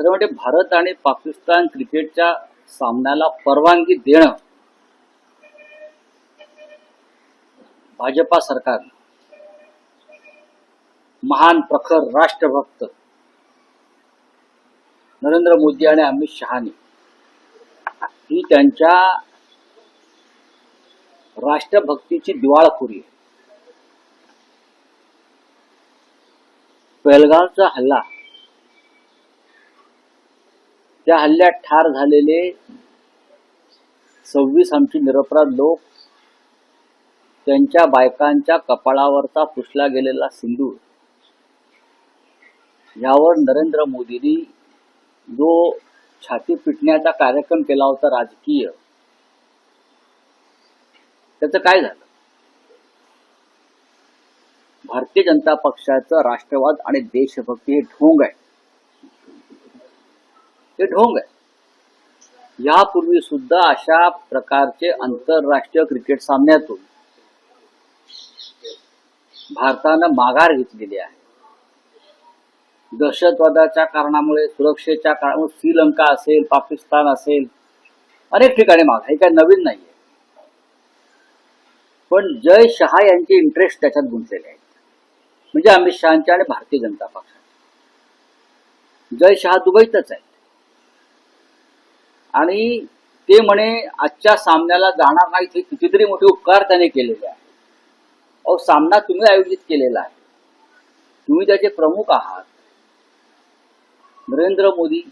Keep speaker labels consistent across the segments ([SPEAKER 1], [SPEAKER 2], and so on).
[SPEAKER 1] खरं म्हणजे भारत आणि पाकिस्तान क्रिकेटच्या सामन्याला परवानगी देणं भाजपा सरकार महान प्रखर राष्ट्रभक्त नरेंद्र मोदी आणि अमित शहानी ही त्यांच्या राष्ट्रभक्तीची दिवाळखोरी आहे. पेलगावचा हल्ला त्या हल्ल्यात ठार झालेले सव्वीस आमची निरपराध लोक त्यांच्या बायकांच्या कपाळावरचा पुसला गेलेला सिंदूर. यावर नरेंद्र मोदींनी जो छाती पिटण्याचा कार्यक्रम केला होता राजकीय त्याचं काय झालं? भारतीय जनता पक्षाचं राष्ट्रवाद आणि देशभक्ती हे ढोंग आहे. हे ढोंग आहे यापूर्वी सुद्धा अशा प्रकारचे आंतरराष्ट्रीय क्रिकेट सामन्यातून भारतानं माघार घेतलेली आहे. दहशतवादाच्या कारणामुळे सुरक्षेच्या कारणामुळे श्रीलंका असेल पाकिस्तान असेल अनेक ठिकाणी माग हे काही नवीन नाहीये. पण जय शहा यांचे इंटरेस्ट त्याच्यात गुंतलेले आहेत म्हणजे अमित शहाचे आणि भारतीय जनता पक्षाचे. जय शहा दुबईतच आहे. आणि ते म्हणे आजच्या सामन्याला जाणार नाही हे कितीतरी मोठे उपकार त्याने केलेले आहे अहो सामना तुम्ही आयोजित केलेला आहे. तुम्ही त्याचे प्रमुख आहात. नरेंद्र मोदी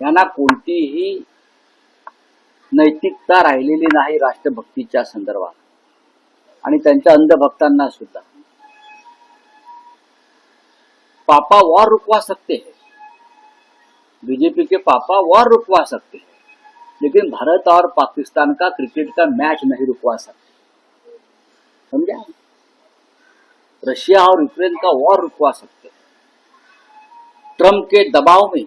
[SPEAKER 1] यांना कोणतीही नैतिकता राहिलेली नाही राष्ट्रभक्तीच्या संदर्भात. आणि त्यांच्या अंधभक्तांना सुद्धा. पापा वार रुकवा सकते है. बीजेपी के पापा वॉर रुकवा सकते हैं लेकिन भारत और पाकिस्तान का क्रिकेट का मैच नहीं रुकवा सकते। समझा? रशिया और यूक्रेन का वॉर रुकवा सकते हैं। ट्रम्प के दबाव में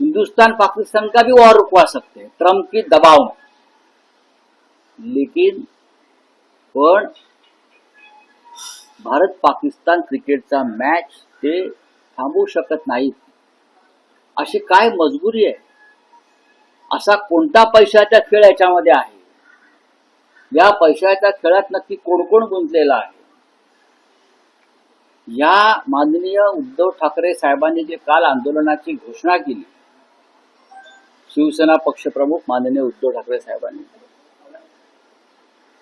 [SPEAKER 1] हिंदुस्तान पाकिस्तान का भी वॉर रुकवा सकते हैं ट्रम्प के दबाव में। लेकिन पण भारत पाकिस्तान क्रिकेटचा मॅच ते थांबवू शकत नाहीत। अशी काय मजबुरी आहे? असा कोणता पैशाचा खेळ याच्यामध्ये आहे? या पैशाच्या खेळात नक्की कोण कोण गुंतलेला आहे? या माननीय उद्धव ठाकरे साहेबांनी जे काल आंदोलनाची घोषणा केली शिवसेना पक्षप्रमुख माननीय उद्धव ठाकरे साहेबांनी.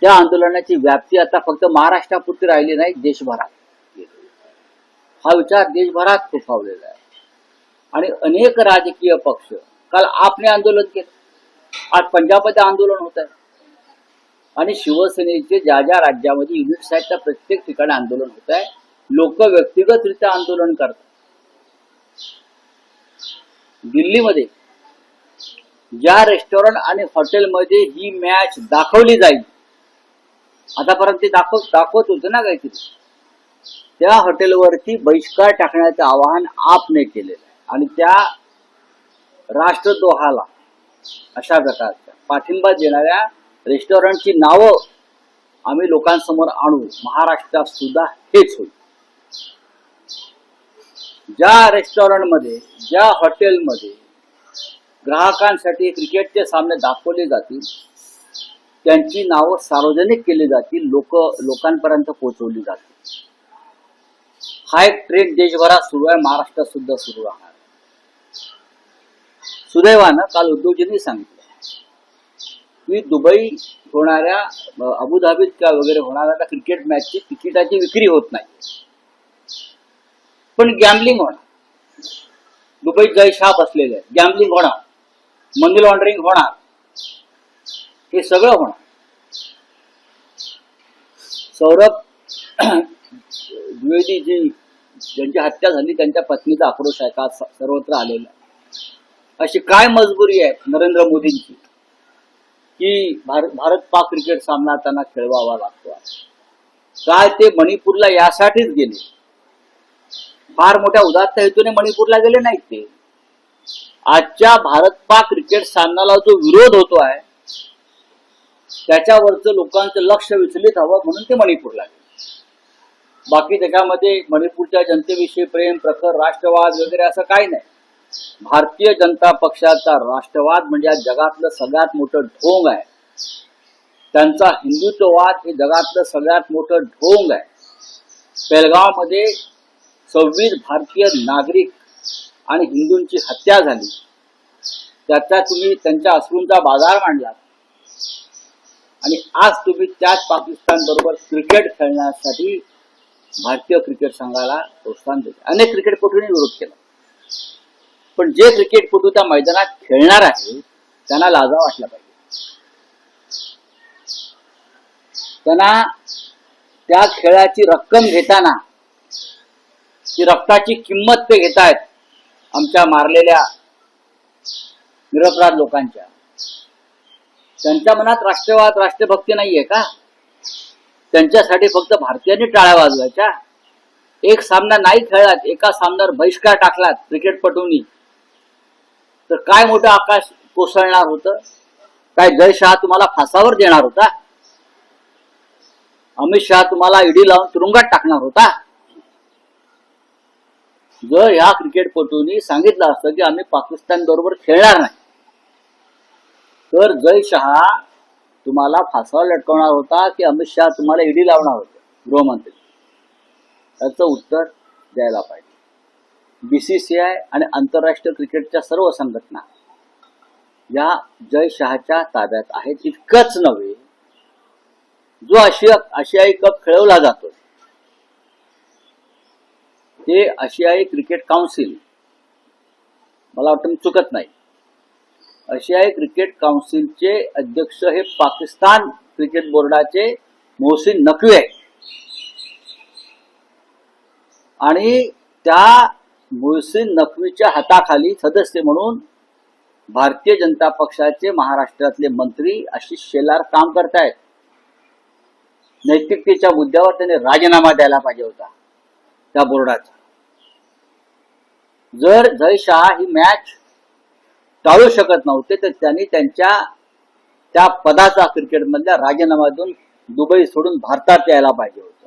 [SPEAKER 1] त्या आंदोलनाची व्याप्ती आता फक्त महाराष्ट्रापुरती राहिली नाही देशभरात. हा विचार देशभरात फोफावलेला आहे. आणि अनेक राजकीय पक्ष काल आपने आंदोलन केलं. आज पंजाबमध्ये आंदोलन होत आहे. आणि शिवसेनेचे ज्या ज्या राज्यामध्ये युनिट्स आहेत त्या प्रत्येक ठिकाणी आंदोलन होत आहे लोक व्यक्तिगतरित्या आंदोलन करतात. दिल्लीमध्ये ज्या रेस्टॉरंट आणि हॉटेलमध्ये ही मॅच दाखवली जाईल आतापर्यंत ते दाखव दाखवत होते ना काहीतरी त्या हॉटेलवरती बहिष्कार टाकण्याचं आवाहन आपने केलेलं आणि त्या राष्ट्रद्रोहाला अशा प्रकारच्या पाठिंबा देणाऱ्या रेस्टॉरंटची नावं आम्ही लोकांसमोर आणू. महाराष्ट्रात सुद्धा हेच होईल. ज्या रेस्टॉरंटमध्ये ज्या हॉटेलमध्ये ग्राहकांसाठी क्रिकेटचे सामने दाखवले जातील त्यांची नावं सार्वजनिक केली जातील लोक लोकांपर्यंत पोहोचवली जातील. हा एक ट्रेंड देशभरात सुरू आहे महाराष्ट्रात सुद्धा सुरू राहणार. सुदैवानं काल उद्योगजींनी सांगितलं. की दुबई होणाऱ्या अबुधाबीत का वगैरे होणाऱ्या त्या क्रिकेट मॅचची तिकिटाची विक्री होत नाही. पण गॅम्बलिंग होणार. दुबईत काही शाप असलेले गॅम्बलिंग होणार. मनी लॉन्ड्रिंग होणार. हे सगळं होणार. सौरभ द्विवेदी जी ज्यांची हत्या झाली त्यांच्या पत्नीचा आक्रोश आहे. का सर्वत्र आलेला अशी काय मजबुरी आहे नरेंद्र मोदींची? की भारत भारत पाक क्रिकेट सामना त्यांना खेळवावा लागतो काय ते मणिपूरला यासाठीच गेले? फार मोठ्या उदात्त हेतूने मणिपूरला गेले नाहीत ते. आजच्या भारत पाक क्रिकेट सामनाला जो विरोध होतो आहे त्याच्यावरचं लोकांचं लक्ष विचलित हवं म्हणून ते मणिपूरला गेले. बाकी त्याच्यामध्ये मणिपूरच्या जनतेविषयी प्रेम प्रखर राष्ट्रवाद वगैरे असं काही नाही. भारतीय जनता पक्षाचा राष्ट्रवाद म्हणजे जगातलं सगळ्यात मोठं ढोंग आहे. त्यांचा हिंदुत्ववाद हे जगातलं सगळ्यात मोठं ढोंग आहे. पेलगावमध्ये सव्वीस भारतीय नागरिक आणि हिंदूंची हत्या झाली. त्याचा तुम्ही त्यांच्या अश्रूंचा बाजार मांडला आणि आज तुम्ही त्याच पाकिस्तान बरोबर क्रिकेट खेळण्यासाठी भारतीय क्रिकेट संघाला प्रोत्साहन देते अनेक क्रिकेटपटूंनी विरोध केला. पण जे क्रिकेटपटू त्या मैदानात खेळणार आहे त्यांना लाजा वाटला पाहिजे. त्यांना त्या खेळाची रक्कम घेताना ती रक्ताची किंमत ते घेत आहेत आमच्या मारलेल्या निरपराध लोकांच्या. त्यांच्या मनात राष्ट्रवाद राष्ट्रभक्ती नाहीये का? त्यांच्यासाठी फक्त भारतीयांनी टाळ्या वाजवायच्या. एक सामना नाही खेळलात एका सामन्यावर बहिष्कार टाकलात क्रिकेटपटूंनी. तर काय मोठं आकाश कोसळणार होतं? काय जय शहा तुम्हाला फासावर देणार होता? अमित शहा तुम्हाला ईडी लावून तुरुंगात टाकणार होता? जर ह्या क्रिकेटपटूंनी सांगितलं असतं की आम्ही पाकिस्तान बरोबर खेळणार नाही तर जय शहा तुम्हाला फासावर लटकवणार होता की अमित शहा तुम्हाला ईडी लावणार होते गृहमंत्री? त्याचं उत्तर द्यायला पाहिजे. बीसीसीआय आणि आंतरराष्ट्रीय क्रिकेटच्या सर्व संघटना या जय शहाच्या ताब्यात आहेत. इतकंच नव्हे जो आशिया आशियाई कप खेळवला जातो ते आशियाई क्रिकेट काउन्सिल मला वाटतं चुकत नाही. आशियाई क्रिकेट काउन्सिलचे अध्यक्ष हे पाकिस्तान क्रिकेट बोर्डाचे मोहसिन नकवी आहे आणि त्या मोहसिन नकवीच्या हाताखाली सदस्य म्हणून भारतीय जनता पक्षाचे महाराष्ट्रातले मंत्री आशिष शेलार काम करतायत. नैतिकतेच्या मुद्द्यावर त्याने राजीनामा द्यायला पाहिजे होता त्या बोर्डाचा. जर जय शहा ही मॅच टाळू शकत नव्हते तर त्यांनी त्यांच्या त्या पदाचा क्रिकेटमधल्या राजीनामा देऊन दुबई सोडून भारतात यायला पाहिजे होतं.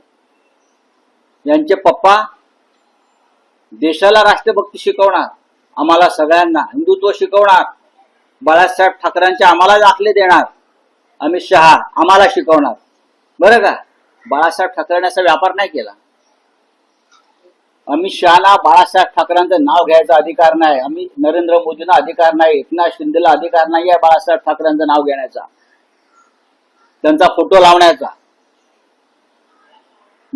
[SPEAKER 1] यांचे पप्पा देशाला राष्ट्रभक्ती शिकवणार आम्हाला सगळ्यांना हिंदुत्व शिकवणार बाळासाहेब ठाकरेंचे आम्हाला दाखले देणार अमित शहा आम्हाला शिकवणार. बरं का? बाळासाहेब ठाकरेने असा व्यापार नाही केला. अमित शहाला बाळासाहेब ठाकरेंचं नाव घ्यायचा अधिकार नाही अमित नरेंद्र मोदींना अधिकार नाही एकनाथ शिंदेला अधिकार नाही आहे बाळासाहेब ठाकरेंचं नाव घेण्याचा. त्यांचा फोटो लावण्याचा.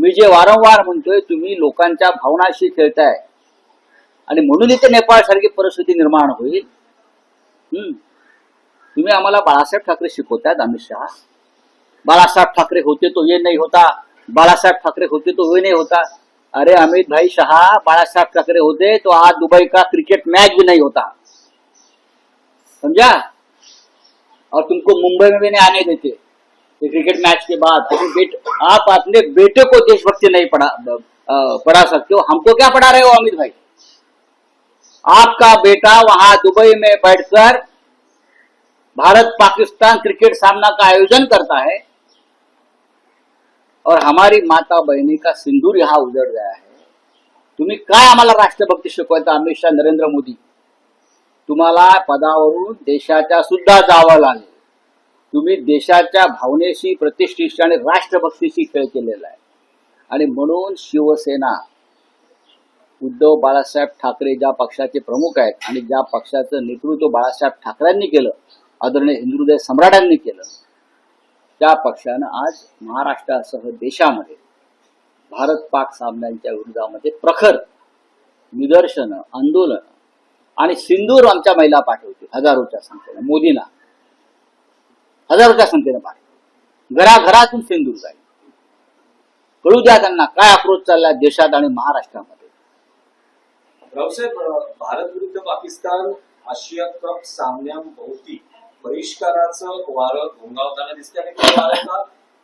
[SPEAKER 1] मी जे वारंवार म्हणतोय तुम्ही लोकांच्या भावनाशी खेळताय. आणि म्हणून इथे नेपाळ सारखी परिस्थिती निर्माण होईल. हम्म. तुम्ही आम्हाला बाळासाहेब ठाकरे शिकवतायत अमित शहा. बाळासाहेब ठाकरे होते तो ये नाही होता. बाळासाहेब ठाकरे होते तो ये नाही होता. अरे अमित भाई शहा बाळासाहेब ठाकरे होते तो आज दुबई का क्रिकेट मैच भी नहीं होता. समझा और तुमको मुंबई में भी नहीं आने देते. क्रिकेट मैच के बाद बेट, आप अपने बेटे को देशभक्ति नहीं पढ़ा पढ़ा सकते हो। हमको क्या पढ़ा रहे हो अमित भाई? आपका बेटा वहां दुबई में बैठकर भारत पाकिस्तान क्रिकेट सामना का आयोजन करता है और हमारी माता बहिणी का सिंदूर यहाँ उजड़ गया है। तुम्ही काय आम्हाला राष्ट्रभक्ती शिकवायचा अमित शाह नरेंद्र मोदी? तुम्हाला पदावरून देशाच्या सुद्धा जावं लागेल। तुम्ही देशाच्या भावनेशी प्रतिष्ठेशी आणि राष्ट्रभक्तीशी खेळ केलेला आहे. आणि म्हणून शिवसेना उद्धव बाळासाहेब ठाकरे ज्या पक्षाचे प्रमुख आहेत आणि ज्या पक्षाचं नेतृत्व बाळासाहेब ठाकरेंनी केलं आदरणीय हिंदुदय सम्राटांनी केलं त्या पक्षानं आज महाराष्ट्रासह देशामध्ये भारत पाक सामन्यांच्या विरोधामध्ये प्रखर निदर्शनं आंदोलन आणि सिंदूर आमच्या महिला पाठवतील हजारोच्या संख्येनं मोदींना. हजार हजारोच्या संख्येनं पाठवतील घराघरातून सिंदूर जाईल. कळू द्या त्यांना काय आक्रोश चालला देशात आणि महाराष्ट्रामध्ये.
[SPEAKER 2] रावसाहेब भारत विरुद्ध पाकिस्तान आशिया कप सामन्यांभोवती बहिष्काराचं वारं घोंगावताना दिसते आणि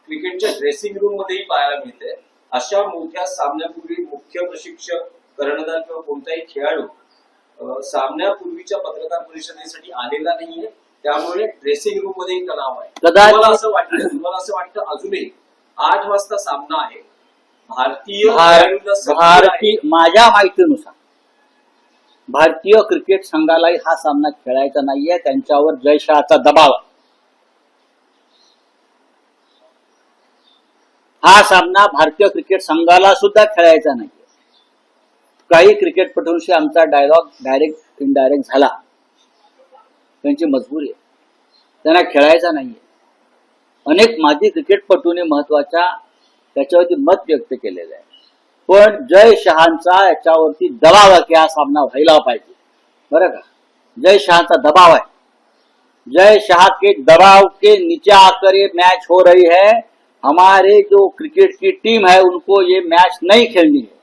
[SPEAKER 2] क्रिकेटच्या ड्रेसिंग रूम मध्येही पाहायला मिळते अशा मोठ्या सामन्यापूर्वी मुख्य प्रशिक्षक कर्णधार किंवा कोणताही खेळाडू सामन्यापूर्वीच्या पत्रकार परिषदेसाठी आलेला नाहीये. त्यामुळे ड्रेसिंग रूममध्ये तणाव आहे. तुम्हाला असं वाटतं तुम्हाला असं वाटतं अजूनही आठ वाजता सामना आहे. भारतीय
[SPEAKER 1] भारतीय. माझ्या माहितीनुसार भारतीय क्रिकेट संघालाही हा सामना खेळायचा नाहीये. त्यांच्यावर जयशहाचा दबाव आहे. हा सामना भारतीय क्रिकेट संघाला सुद्धा खेळायचा नाहीये. काही क्रिकेटपटूंशी आमचा डायलॉग डायरेक्ट इनडायरेक्ट झाला. त्यांची मजबुरी आहे. त्यांना खेळायचा नाहीये. अनेक माजी क्रिकेटपटूने महत्त्वाच्या त्याच्यावरती मत व्यक्त केलेलं आहे. पण जय शहांचा याच्यावरती दबाव आहे की हा सामना व्हायला पाहिजे. बरं का? जय शहांचा दबाव आहे. जय शाह के दबाव के नीचे आकर ये मैच हो रही है. हमारे जो क्रिकेट की टीम है उनको ये मैच नहीं खेलनी है.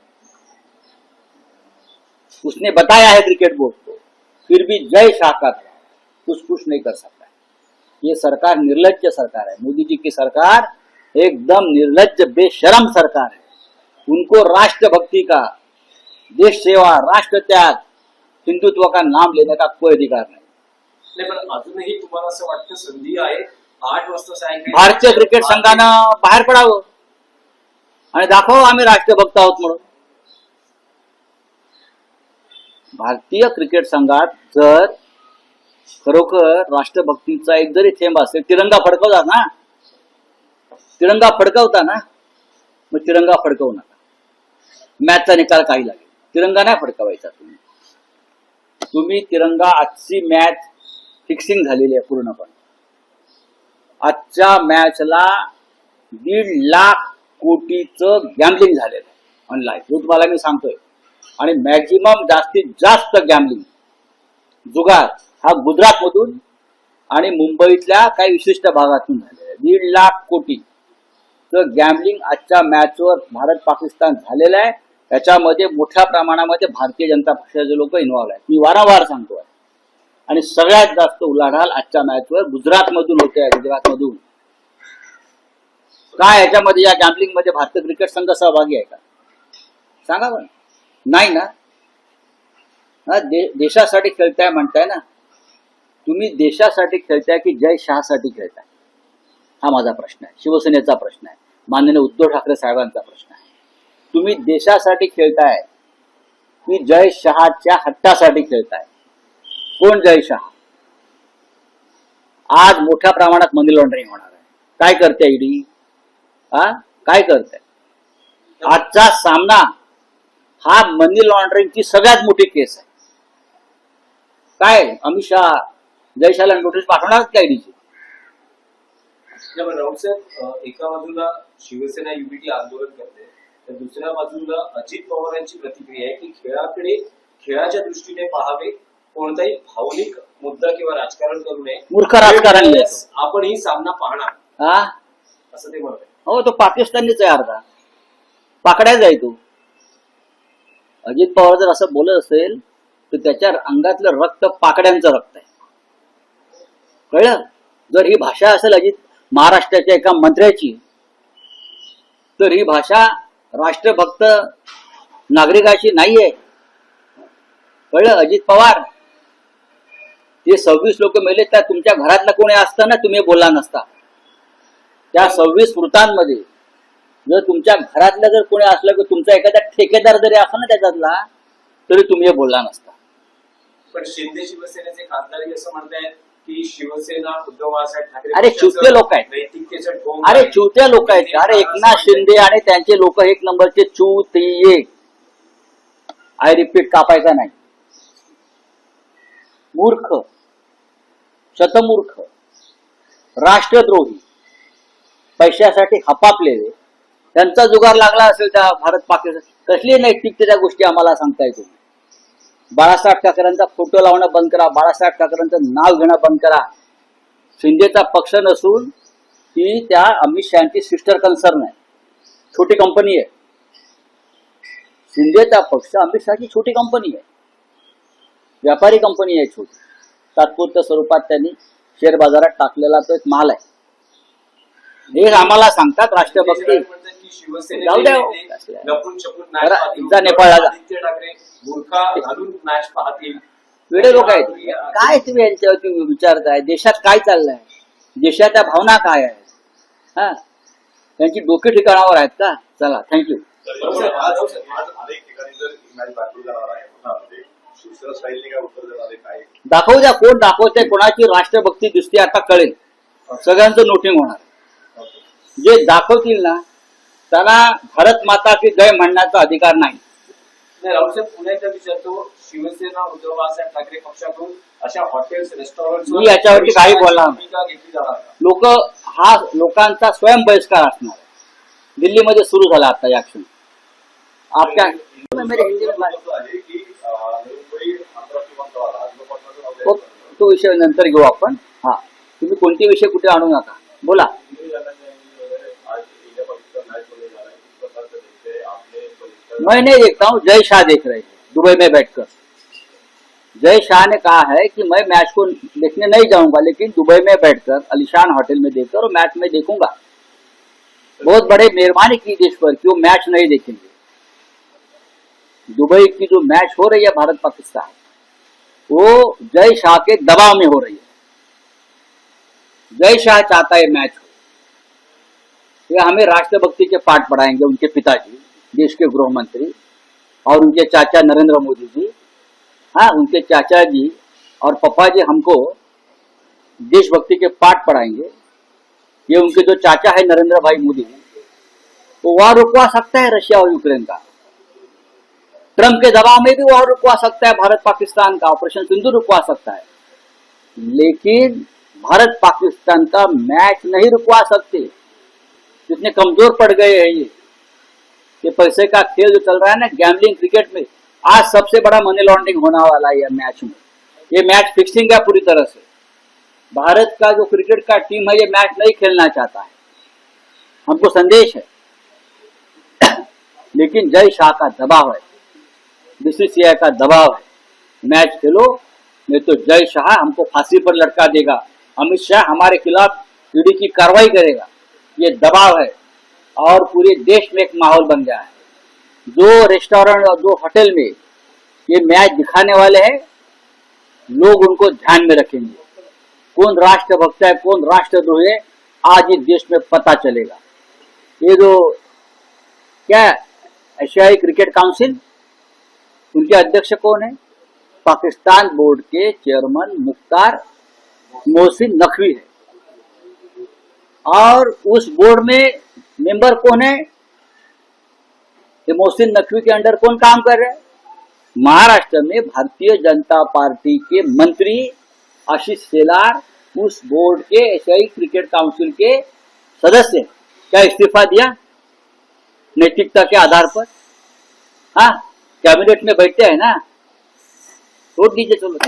[SPEAKER 1] उसने बताया है क्रिकेट बोर्ड को फिर भी जय शाह का कुछ कुछ नहीं कर सकता ये सरकार निर्लज्ज सरकार है। मोदी जी की सरकार एकदम निर्लज्ज बेशरम सरकार है। उनको राष्ट्रभक्ति का देश सेवा राष्ट्र त्याग हिंदुत्व का नाम लेने का कोई अधिकार नहीं।
[SPEAKER 2] अजूनही तुम्हाला असं वाटतं संधी आहे? आठ वाजता सायंकाळी
[SPEAKER 1] भारतीय क्रिकेट संघानं बाहेर पडावं आणि दाखवावं आम्ही राष्ट्रभक्त आहोत म्हणून. भारतीय क्रिकेट संघात जर खरोखर राष्ट्रभक्तीचा एक जरी थेंब असेल तिरंगा फडकवता ना तिरंगा फडकवता ना मग तिरंगा फडकवू नका. मॅचचा निकाल काही लागेल. तिरंगा नाही फडकवायचा तुम्ही. तुम्ही तिरंगा आजची मॅच फिक्सिंग झालेली आहे पूर्णपणे. आजच्या मॅचला दीड लाख कोटीचं गॅम्बलिंग झालेलं आहे ऑनलाईन हे तुम्हाला मी सांगतोय. आणि मॅक्झिमम जास्तीत जास्त गॅम्बलिंग जुगार. हा गुजरात मधून आणि मुंबईतल्या काही विशिष्ट भागातून आहे. दीड लाख कोटी. तर गॅम्बलिंग आजच्या मॅचवर भारत पाकिस्तान झालेलं आहे. त्याच्यामध्ये मोठ्या प्रमाणामध्ये भारतीय जनता पक्षाचे लोक इन्व्हॉल्व आहेत. मी वारंवार सांगतोय. आणि सगळ्यात जास्त उलाढाल आजच्या मॅचवर गुजरात मधून होते गुजरात मधून काय याच्यामध्ये या गॅम्बलिंगमध्ये भारतीय क्रिकेट संघ सहभागी आहे का? सांगा बरं. नाही ना? दे- देशासाठी खेळताय म्हणताय ना. तुम्ही देशासाठी खेळताय की जय शहासाठी खेळताय? हा माझा प्रश्न आहे. शिवसेनेचा प्रश्न आहे. माननीय उद्धव ठाकरे साहेबांचा प्रश्न आहे. तुम्ही देशासाठी खेळताय की जय शहाच्या हट्टासाठी खेळताय? कोण जय शहा? आज मोठ्या प्रमाणात मनी लॉन्ड्रिंग होणार आहे. काय करते ईडी? हा काय करते? आजचा सामना हा मनी लॉन्ड्रिंगची सगळ्यात मोठी केस आहे. काय? अमित शहा जयशाला नोटीस पाठवणार का ईडीची
[SPEAKER 2] नाही, पण राऊत साहेब अं, एका बाजूला शिवसेना युबीटी आंदोलन करते तर दुसऱ्या बाजूला अजित पवारांची प्रतिक्रिया आहे की खेळाकडे खेळाच्या दृष्टीने पाहावे कोणताही भावनिक मुद्दा किंवा राजकारण करू नये.
[SPEAKER 1] मूर्ख राजकारण आहे.
[SPEAKER 2] आपण ही सामना पाहणार.
[SPEAKER 1] हा?
[SPEAKER 2] असं ते म्हणत आहे
[SPEAKER 1] हो तो पाकिस्तानीच आहे अर्धा. पाकड्या जाय तो. अजित पवार जर असं बोलत असेल तर त्याच्या अंगातलं रक्त पाकड्यांचं रक्त आहे. कळलं? जर ही भाषा असेल अजित महाराष्ट्राच्या एका मंत्र्याची तर ही भाषा राष्ट्रभक्त नागरिकाची नाहीये. कळलं? अजित पवार ते सव्वीस लोक मेले त्या तुमच्या घरातला कोणी असतं ना तुम्ही बोलला नसता. त्या सव्वीस मृतांमध्ये जर तुमच्या घरातलं जर कोणी असलं की तुमचा एखादा ठेकेदार जरी असला ना त्याच्यातला तरी तुम्ही हे बोलला नसता.
[SPEAKER 2] पण शिंदे शिवसेनेचे खासदार असं म्हणतायत की शिवसेना उद्धव बाळासाहेब ठाकरे
[SPEAKER 1] अरे, चुकते लोक आहेत.
[SPEAKER 2] नैतिकतेचं ढोंग
[SPEAKER 1] अरे
[SPEAKER 2] आहे.
[SPEAKER 1] चुत्या लोक आहेत. अरे एकनाथ शिंदे आणि त्यांचे लोक एक नंबरचे चुतिये. आय रिपीट कापायचा नाही. मूर्ख. शतमूर्ख. राष्ट्रद्रोही. पैशासाठी हपापलेले. त्यांचा जुगार लागला असेल त्या भारत पाकिस्तान. कसली नैतिकतेच्या गोष्टी आम्हाला सांगता येतो बाळासाहेब ठाकरेंचा फोटो लावणं बंद करा बाळासाहेब ठाकरेंचं नाव घेणं बंद करा. शिंदेचा पक्ष नसून ती त्या अमित शहाची सिस्टर कन्सर्न आहे. छोटी कंपनी आहे. शिंदेचा पक्ष अमित शहाची छोटी कंपनी आहे. व्यापारी कंपनी आहे छोटी. तात्पुरत्या स्वरूपात त्यांनी शेअर बाजारात टाकलेला तो एक माल आहे. हे आम्हाला सांगतात राष्ट्रभक्ती. हो. जा नेपाळला. जा.
[SPEAKER 2] आदित्य ठाकरे बुरखा घालून मॅच पाहतील.
[SPEAKER 1] वेडे लोक आहेत. काय तुम्ही यांच्यावरती विचारताय? देशात काय चाललंय? देशाच्या भावना काय आहेत? हा? त्यांची डोके ठिकाणावर आहेत का? चला थँक्यू
[SPEAKER 3] ही आहे शिवसेना आहे काय?
[SPEAKER 1] दाखवू द्या कोण दाखवते कोणाची राष्ट्रभक्ती दिसते आता कळेल. सगळ्यांचं नोटिंग होणार. जे दाखवतील ना त्यांना भारत माता की जय म्हणण्याचा अधिकार नाही.
[SPEAKER 2] राऊसाहेब पुण्याच्या शिवसेना उद्धव बाळासाहेब ठाकरे पक्षातून अशा हॉटेल्स रेस्टॉरंट
[SPEAKER 1] मी याच्यावरती काही बोलणार नाही. लोक हा लोकांचा स्वयं बहिष्कार असणार. दिल्लीमध्ये सुरू झाला आता या क्षणी. आपल्या. तो विषय नंतर घेऊ आपण. हा. तुम्ही कोणते विषय कुठे आणू नका? बोला. मैं नहीं देखता हूँ, जय शाह देख रहे दुबई में बैठकर। जय शाह ने कहा है कि मैं मैच को देखने नहीं जाऊँगा, लेकिन दुबई में बैठकर, अलीशान होटल में देखकर वो मैच में देखूँगा। बहुत बड़े मेहरबानी की देश पर कि वो मैच नहीं देखेंगे। दुबई की जो मैच हो रही है, भारत पाकिस्तान, वो जय शाह के दबाव में हो रही है। जय शाह चाहता है मैच हो हमें राष्ट्रभक्ति के पाठ पढ़ाएँगे, उनके पिताजी। देश के गृह मंत्री और उनके चाचा नरेंद्र मोदी जी हाँ उनके चाचा जी और पप्पा जी हमको देशभक्ति के पाठ पढ़ाएँगे। ये उनके जो चाचा है नरेंद्र भाई मोदी वो वहाँ रुकवा सकता है रशिया और यूक्रेन का। ट्रंप के दबाव में भी वहाँ रुकवा सकता है, भारत पाकिस्तान का ऑपरेशन सिंधु रुकवा सकता है। लेकिन भारत पाकिस्तान का मैच नहीं रुकवा सकते कितने कमज़ोर पड़ गए हैं ये। ये पैसे का खेल जो चल रहा है ना गैमलिंग क्रिकेट में, आज सबसे बड़ा मनी लॉन्ड्रिंग होने वाला है मैच में। ये मैच फिक्सिंग है पूरी तरह से। भारत का जो क्रिकेट का टीम है, ये मैच नहीं खेलना चाहता है। हमको संदेश है। लेकिन जय शाह का दबाव है। बीसीसीआई का दबाव है। मैच खेलो, नहीं तो जय शाह हमको फांसी पर लटका देगा। अमित शाह हमारे खिलाफ ईडी की कार्रवाई करेगा। ये दबाव है। और पूरे देश में एक माहौल बन गया है। जो रेस्टोरेंट और दो होटल में ये मैच दिखाने वाले हैं। लोग उनको ध्यान में रखेंगे। कौन राष्ट्रभक्त है, कौन राष्ट्रद्रोही है, आज इस देश में पता चलेगा। ये जो क्या एशियाई क्रिकेट काउंसिल, उनके अध्यक्ष कौन है? पाकिस्तान बोर्ड के चेयरमैन मुख्तार मोहसिन नकवी है। और उस बोर्ड में मेंबर कौन है? मोहसिन नकवी के अंडर कौन काम कर रहे हैं? महाराष्ट्र में भारतीय जनता पार्टी के मंत्री आशीष सेलार उस बोर्ड के एशियाई क्रिकेट काउंसिल के सदस्य क्या इस्तीफा दिया? नैतिकता के आधार पर। हाँ कैबिनेट में बैठते हैं ना? छोड़ दीजिए, चलो